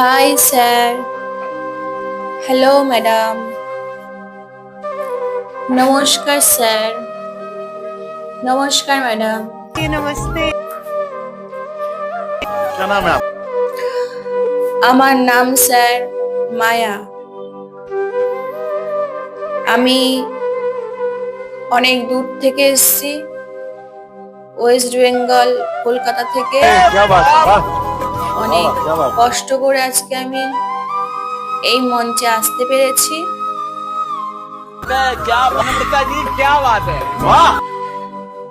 High sir hello madam নমস্কার sir নমস্কার madam নমস্তে আমার নাম স্যার মায়া আমি অনেক দূর থেকে এসেছি ওয়েস্ট বেঙ্গল কলকাতা থেকে অনেক কষ্ট করে আজকে আমি এই মঞ্চে আসতে পেরেছি।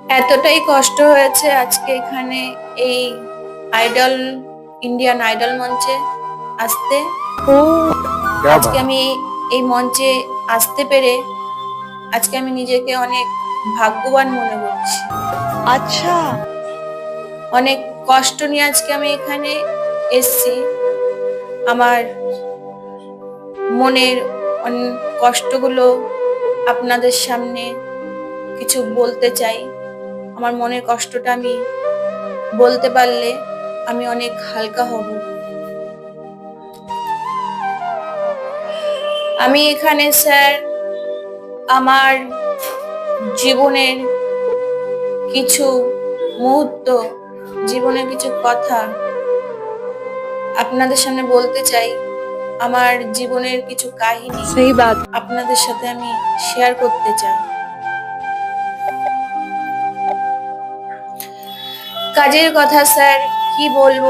এতটাই কষ্ট হয়েছে আজকে এখানে এই আইডল ইন্ডিয়ান আইডল মঞ্চে আসতে। আজকে আমি এই মঞ্চে আসতে পেরে আজকে আমি নিজেকে অনেক ভাগ্যবান মনে করছি। আচ্ছা। অনেক কষ্ট নিয়ে আজকে আমি এখানে এসেছি। আমার মনের কষ্টগুলো আপনাদের সামনে কিছু বলতে চাই। আমার মনের কষ্টটা আমি বলতে পারলে আমি অনেক হালকা হব। আমি এখানে, স্যার, আমার জীবনের কিছু মুহূর্ত জীবনের কিছু কথা আপনাদের সামনে বলতে চাই আমার জীবনের কিছু কাহিনী সেই বাদ। আপনাদের সাথে আমি শেয়ার করতে চাই। কাজের কথা স্যার কি বলব?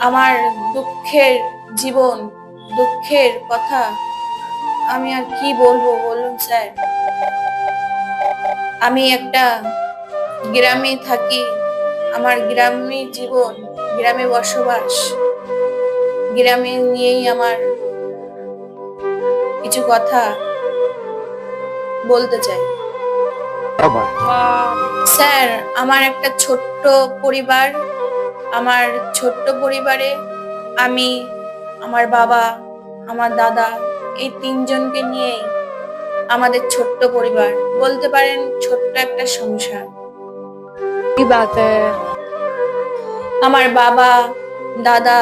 আমার দুঃখের জীবন দুঃখের কথা আমি আর কি বলব বলুন স্যার? আমি একটা গ্রামে থাকি আমার গ্রামে জীবন, গ্রামে বসবাস। গ্রামে নিয়েই আমার কিছু কথা বলতে চাই। স্যার, আমার একটা ছোট্ট পরিবার, আমার ছোট্ট পরিবারে আমি, আমার বাবা, আমার দাদা, এই তিনজনকে নিয়েই আমাদের ছোট্ট পরিবার। বলতে পারেন ছোট্ট একটা সংসার। बात है আমার বাবা দাদা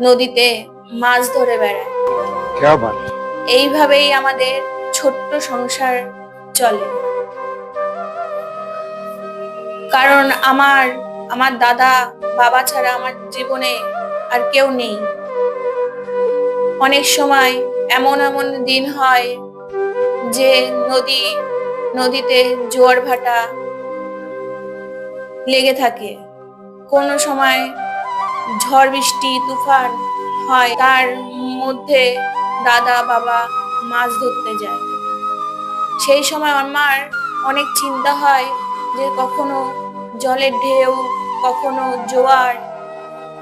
নদীতে মাছ ধরে বেড়ায় क्या बात এইভাবেই আমাদের ছোট্ট সংসার চলে কারণ আমার আমার দাদা বাবা ছাড়া আমার জীবনে আর কেউ নেই অনেক সময় এমন এমন দিন হয় যে নদী নদীতে জোয়ার ভাটা লেগে থাকে। কোনো সময় ঝড় বৃষ্টি, তুফান হয়, তার মধ্যে দাদা, বাবা মাছ ধরতে যায়। সেই সময় আমার অনেক চিন্তা হয় যে কখনো জলের ঢেউ, কখনো জোয়ার।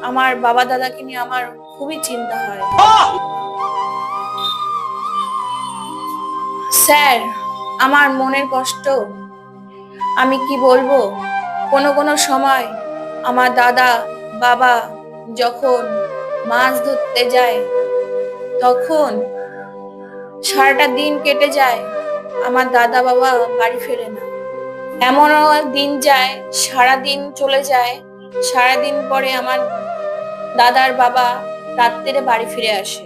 আমার বাবা দাদাকে নিয়ে আমার খুবই চিন্তা হয়। স্যার, আমার মনের কষ্ট। আমি কি বলব? কোনো কোনো সময় আমার দাদা বাবা যখন মাছ ধরতে যায় তখন সারাটা দিন কেটে যায় আমার দাদা বাবা বাড়ি ফেরে না। এমনও দিন যায় সারা দিন চলে যায় সারা দিন পরে আমার দাদার বাবা রাত্রে বাড়ি ফিরে আসে।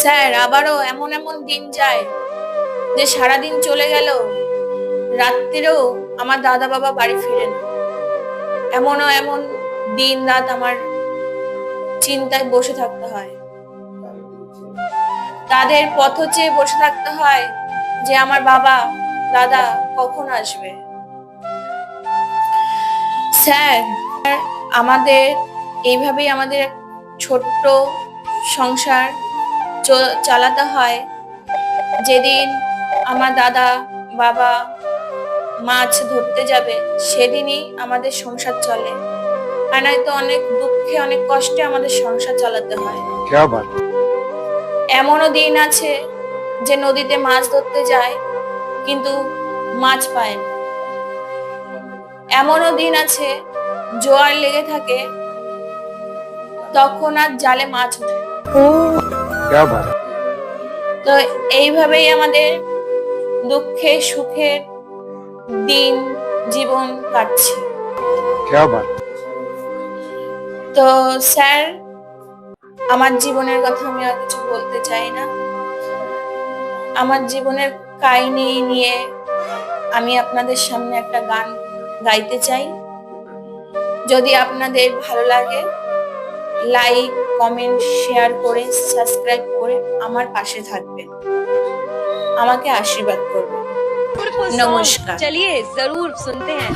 স্যার আবারও এমন এমন দিন যায় যে সারা দিন চলে গেল, রাত্রিরেও আমার দাদা বাবা বাড়ি ফিরে না এমনও এমন দিন রাত আমার চিন্তায় বসে থাকতে হয়। তাদের পথ চেয়ে বসে থাকতে হয় যে আমার বাবা, দাদা কখন আসবে। স্যার, আমাদের, এইভাবেই আমাদের ছোট্ট সংসার চালাতে হয়। যেদিন আমার দাদা বাবা মাছ ধরতে যাবে সেদিনই আমাদের সংসার চলে। আর নয়তো অনেক দুঃখে অনেক কষ্টে আমাদের সংসার চালাতে হয়। এমনও দিন আছে যে নদীতে মাছ ধরতে যায় কিন্তু মাছ পায় না। এমনও দিন আছে জোয়ার লেগে থাকে তখন আর জালে মাছ উঠে তো এইভাবেই আমাদের দুঃখে সুখে দিন জীবন কাটছে। তো স্যার আমার জীবনের কথা আমি আর কিছু বলতে চাই না। আমার জীবনের কাহিনী নিয়ে আমি আপনাদের সামনে একটা গান গাইতে চাই। যদি আপনাদের ভালো লাগে লাইক কমেন্ট শেয়ার করে সাবস্ক্রাইব করে আমার পাশে থাকবেন। আমাকে আশীর্বাদ করবেন नमस्कार चलिए ज़रूर सुनते हैं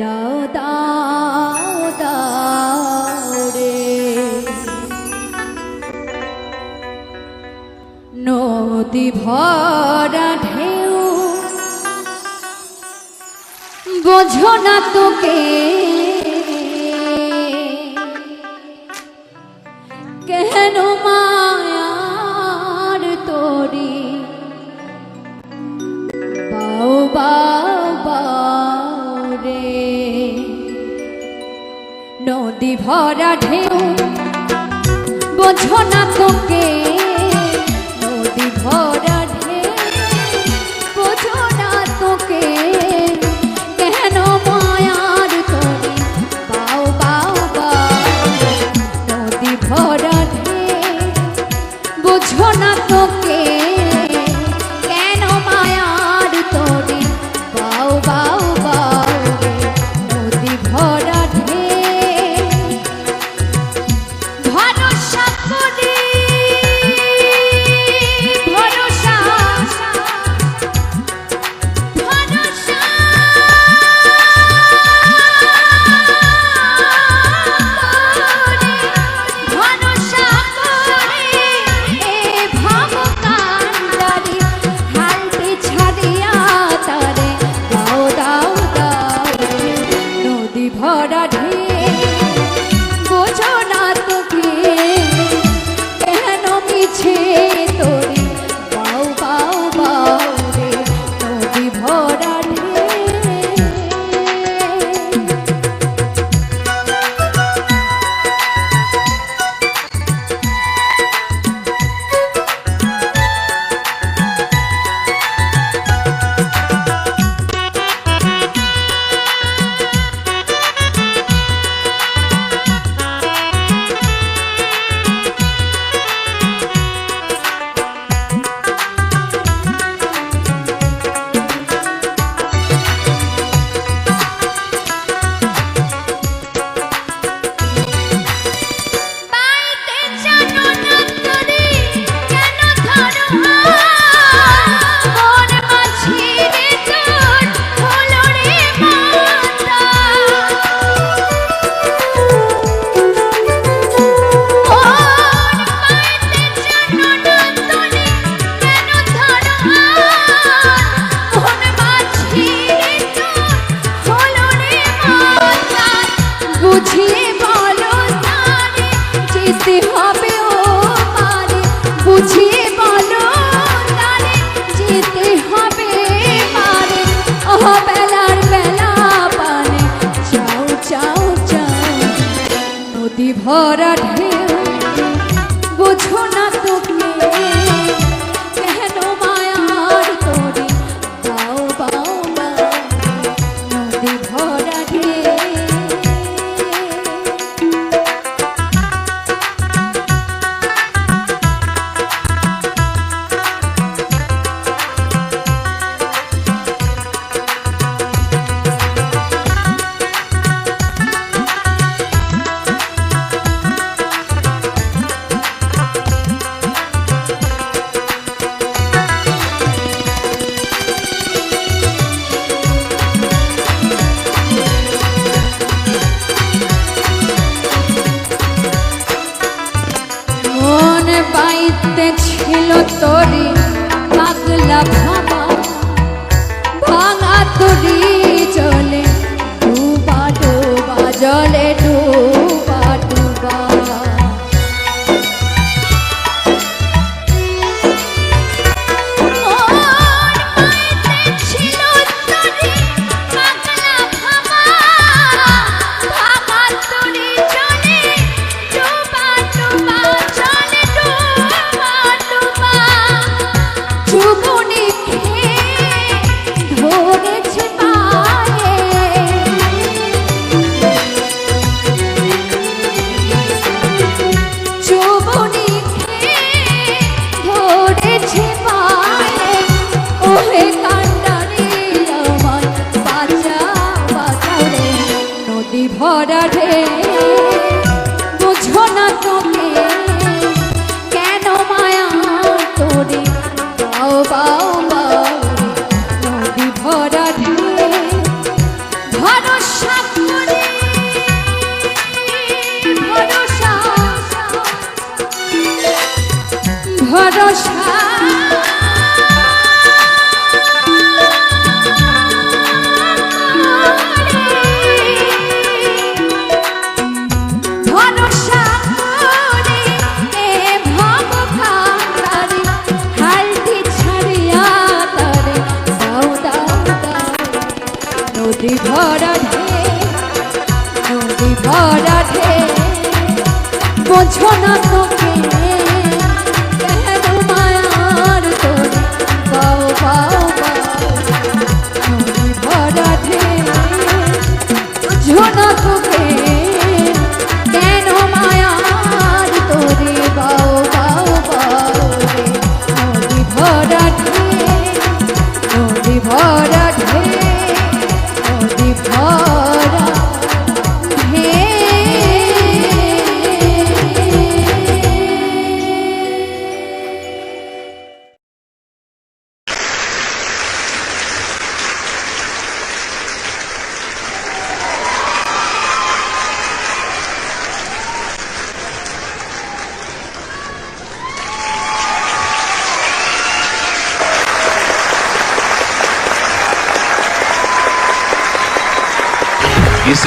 দাও দাও দাও রে নদী ভরা ঢেউ বোঝো না তোকে। ভরা ঢেউ। বোঝো না তোকে ordered দাও নদী ভরা ঢে নদী ভরা ঢে বোঝো না তোকে